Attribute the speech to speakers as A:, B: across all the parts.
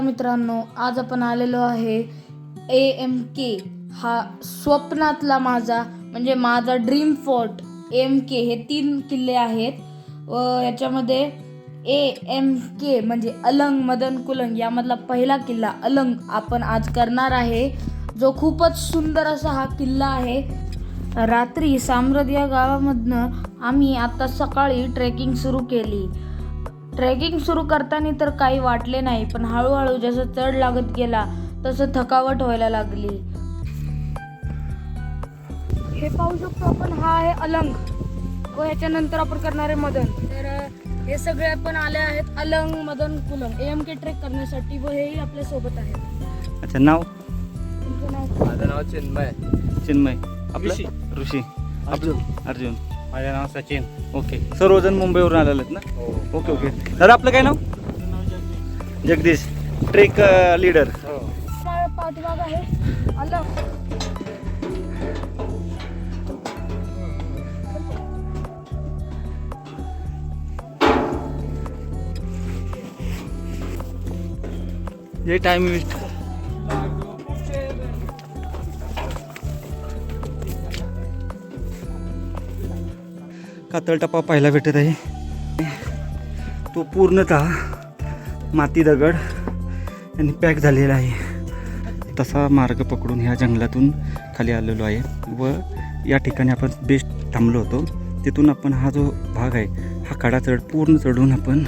A: मित्रांनो आज आपण आलेलो आहे ए एम के हा स्वप्नातला माझा म्हणजे माझा ड्रीम फोर्ट एम के हे तीन किल्ले आहेत. व याच्यामध्ये ए एम के म्हणजे अलंग मदन कुलंग यामधला पहिला किल्ला अलंग आपण आज करणार आहे. जो खूपच सुंदर असा हा किल्ला आहे. रात्री साम्रद या गावामधनं आम्ही आता सकाळी ट्रेकिंग सुरू केली. ट्रेकिंग सुरू करताना तर काही वाटले नाही पण हळूहळू जसं चढ लागत गेला तसं थकावट व्हायला लागली. हे पाहू शकतो आपण हा आहे अलंग. व ह्याच्यानंतर आपण करणार आहे मदन. तर हे सगळे आपण आले आहेत Alang Madan Kulang M K trek करण्यासाठी व हेही आपल्यासोबत आहेत.
B: अच्छा नाव?
C: माझं नाव चिन्मय.
B: चिन्मय. आपलं?
C: ऋषी.
B: ऋषी.
C: अर्जुन.
B: अर्जुन.
C: माझं नाव सचिन.
B: ओके सर्वजण मुंबईवरून आलेले आहेत ना? ओके ओके दादा आपलं काय नाव? जगदीश. ट्रेक लीडर
A: पाठीमाग आहे
B: जे टाइम वेस्ट कातळ टप्पा पाहायला भेटत आहे. तो पूर्णतः माती दगड आणि पॅक झालेला आहे. तसा मार्ग पकडून ह्या जंगलातून खाली आलेलो आहे व या ठिकाणी आपण बेस्ट थांबलो होतो. तिथून आपण हा जो भाग आहे हा काडा चढ पूर्ण चढून आपण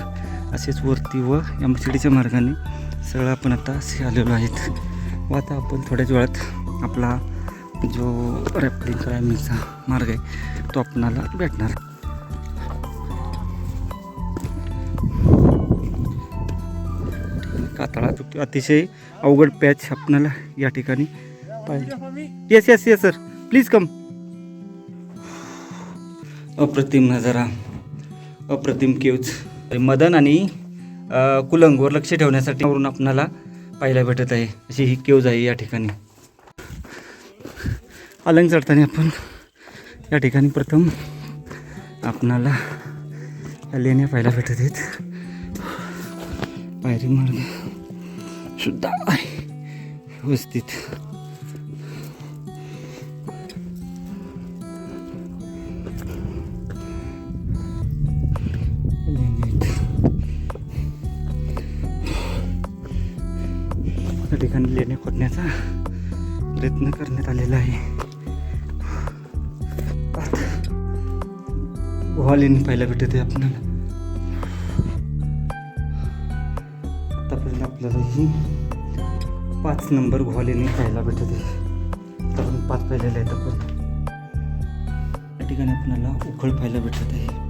B: असेच वरती व एम सी डीच्या मार्गाने सगळं आपण आता असे आलेलो आहेत. व आता आपण थोड्याच वेळात आपला जो रॅपलिंग क्लायमिंगचा मार्ग आहे तो आपणाला भेटणार. चुकतो अतिशय अवघड पॅच आपणाला या ठिकाणी पाहिजे yes yes yes sir please come अप्रतिम नजारा अप्रतिम केव्ज. मदन आणि कुलंगवर लक्ष ठेवण्यासाठी वरून आपणाला पाहायला भेटत आहे. अशी ही केव्ज आहे या ठिकाणी. अलंग चढताना आपण या ठिकाणी प्रथम आपणाला लेण्या पाहायला भेटत आहेत. पायरी मार्ग. सुद्धा आहे व्यवस्थित ठिकाणी लेणे खोदण्याचा प्रयत्न करण्यात आलेला आहे. गुहा लेणी पाहायला भेटत आहे आपल्याला आत्तापर्यंत आपल्याला ही पाच नंबर घोवालेने खायला पाहायला भेटत आहे. आपण पाच पाहिलेले आहेत आपण. या ठिकाणी आपल्याला उखळ पाहायला भेटत आहे.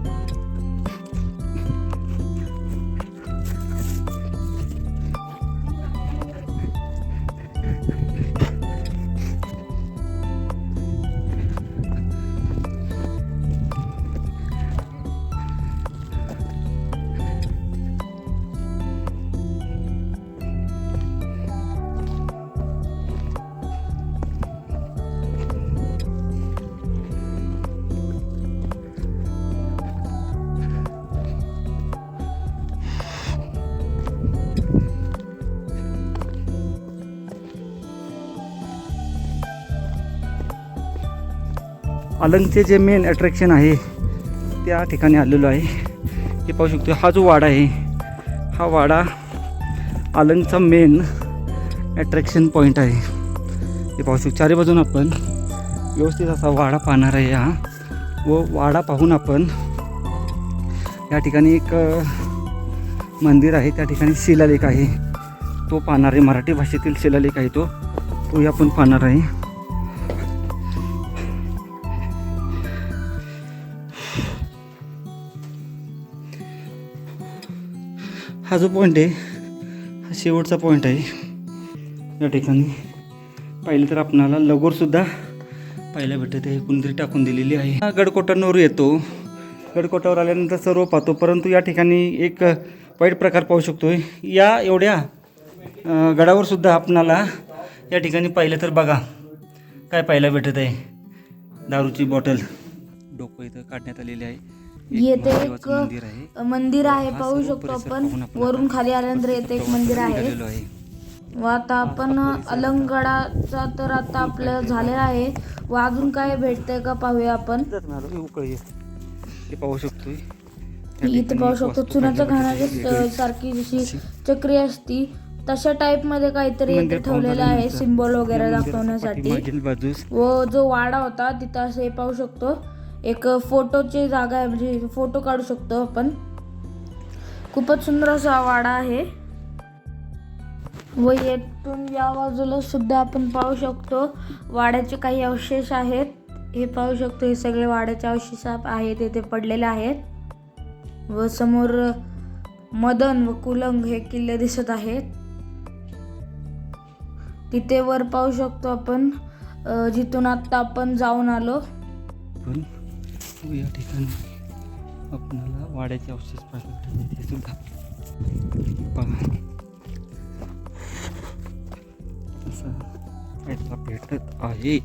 B: अलंगचे जे मेन अट्रॅक्शन आहे त्या ठिकाणी आलेलो आहे. हे पाहू शकतो हा जो वाडा आहे हा वाडा अलंगचा मेन अट्रॅक्शन पॉईंट आहे. हे पाहू शकतो चारी बाजून आपण व्यवस्थित असा वाडा पाहणार आहे हा. व वाडा पाहून आपण या ठिकाणी एक मंदिर आहे त्या ठिकाणी शिलालेख आहे. तो पाहणार आहे मराठी भाषेतील शिलालेख आहे तो. तोही आपण पाहणार आहे. हा जो पॉईंट आहे हा शेवटचा पॉईंट आहे. या ठिकाणी पाहिलं तर आपणाला लगोरसुद्धा पाहायला भेटत आहे. कुंदरी टाकून दिलेली आहे. हा गडकोटांवर येतो. गडकोटावर आल्यानंतर सर्व पाहतो. परंतु या ठिकाणी एक वाईट प्रकार पाहू शकतो या एवढ्या गडावरसुद्धा गडावर सुद्धा आपणाला या ठिकाणी पाहिलं तर बघा काय पाहायला भेटत आहे. दारूची बॉटल डोकं इथं काढण्यात आलेली आहे.
A: येथे एक
B: मंदिर आहे. हा
A: पाहू शकतो आपण. वरून खाली आल्यानंतर येथे एक मंदिर आहे. व आता आपण अलंगडाचा तर आता आपलं झालेला आहे. व अजून काय भेटतंय का पाहूया आपण?
B: हे पाहू शकतोय. त्या
A: इथे पाहू शकतो. चुनाच्या
B: वेगळी.
A: सारखी जशी चक्री असती तशा टाइपमध्ये काहीतरी इथे ठेवलेलं आहे सिम्बॉल वगैरे दाखवण्यासाठी. व जो वाडा होता तिथं असं हे पाहू शकतो. एक फोटोची जागा आहे म्हणजे फोटो काढू शकतो आपण. खूपच सुंदर असा वाडा आहे. व येथून या बाजूला सुद्धा आपण पाहू शकतो वाड्याचे काही अवशेष आहेत. हे पाहू शकतो हे सगळे वाड्याचे अवशेष आहेत येथे पडलेले आहेत. व समोर मदन व कुलंग हे किल्ले दिसत आहेत. तिथे वर पाहू शकतो आपण जिथून आत्ता आपण जाऊन आलो.
B: या ठिकाणी आपणाला वाड्याचे अवशेष पाहायला भेटतात सुद्धा पहा. असं याला भेटत आहे.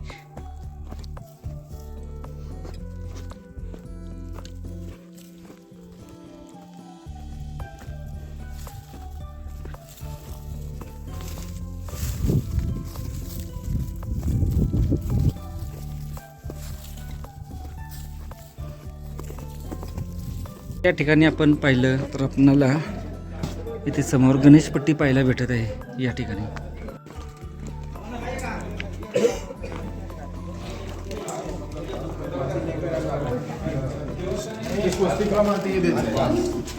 B: या ठिकाणी आपण पाहिलं तर आपणाला इथे समोर गणेशपट्टी पाहायला भेटत आहे या ठिकाणी.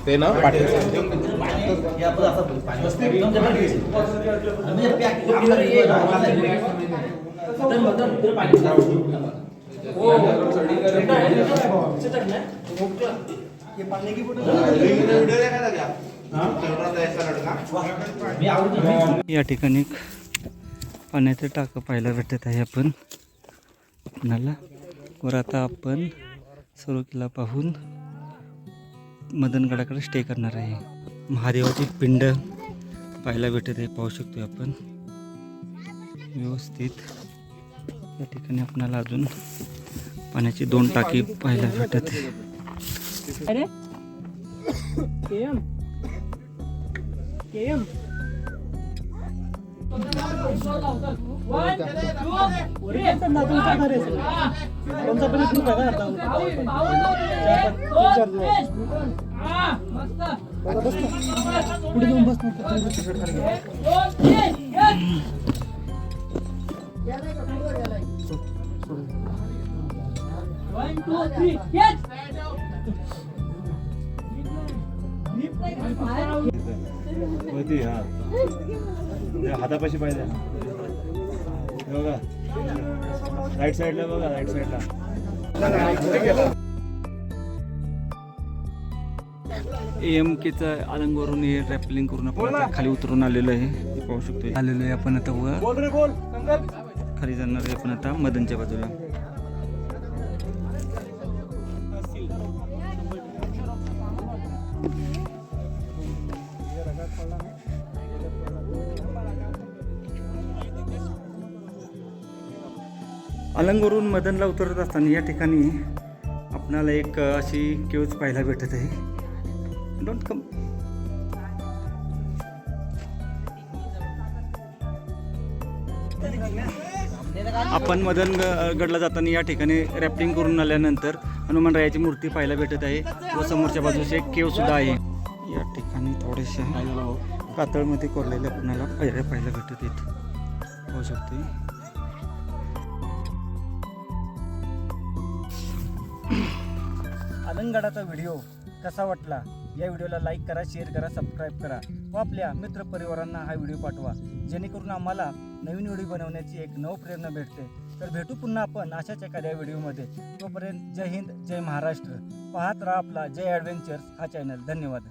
D: ते ना? पाठी
B: या ठिकाणी पाण्याचं टाकं पाहायला भेटत आहे आपण. आपणाला. वर आता आपण सर्व किल्ला पाहून मदनगडाकडे स्टे करणार आहे. महादेवाची पिंड पाहायला भेटत आहे पाहू शकतो आपण. व्यवस्थित. या ठिकाणी आपणाला अजून पाण्याची दोन टाकी पाहायला भेटत आहे. अरे केम केम One, two, three, yes!
D: होती हा. हातापाशी पाहिजे. बघा. राईट साईडला बघा राईट साईडला
B: एम केचा अलंगवरून हे रॅपलिंग करून आपण खाली उतरून आलेलो आहे. पाहू शकतो आलेलो आहे आपण आता वर. खाली जाणार आहे आपण आता मदनच्या बाजूला. अलंगवरून मदनला उतरत असताना या ठिकाणी आपणाला एक अशी केव्ज पाहायला भेटत आहे. डोंट कम आपण मदन गडला जाताना या ठिकाणी रॅफ्टिंग करून आल्यानंतर हनुमानरायाची मूर्ती पाहायला भेटत आहे व समोरच्या बाजूस एक केव सुद्धा आहे. या ठिकाणी थोडेशा कातळमध्ये कोरलेल्या आपल्याला पायऱ्या पाहायला भेटत आहेत. पाहू शकतो
E: अलंगडाचा व्हिडिओ कसा वाटला? या व्हिडिओला लाईक करा शेअर करा सबस्क्राईब करा व आपल्या मित्रपरिवारांना हा व्हिडिओ पाठवा. जेणेकरून आम्हाला नवीन व्हिडिओ बनवण्याची एक नवप्रेरणा भेटते. तर भेटू पुन्हा आपण अशाच एखाद्या व्हिडिओमध्ये. तोपर्यंत जय हिंद जय महाराष्ट्र. पाहत राहा आपला जय ॲडव्हेंचर्स हा चॅनल धन्यवाद.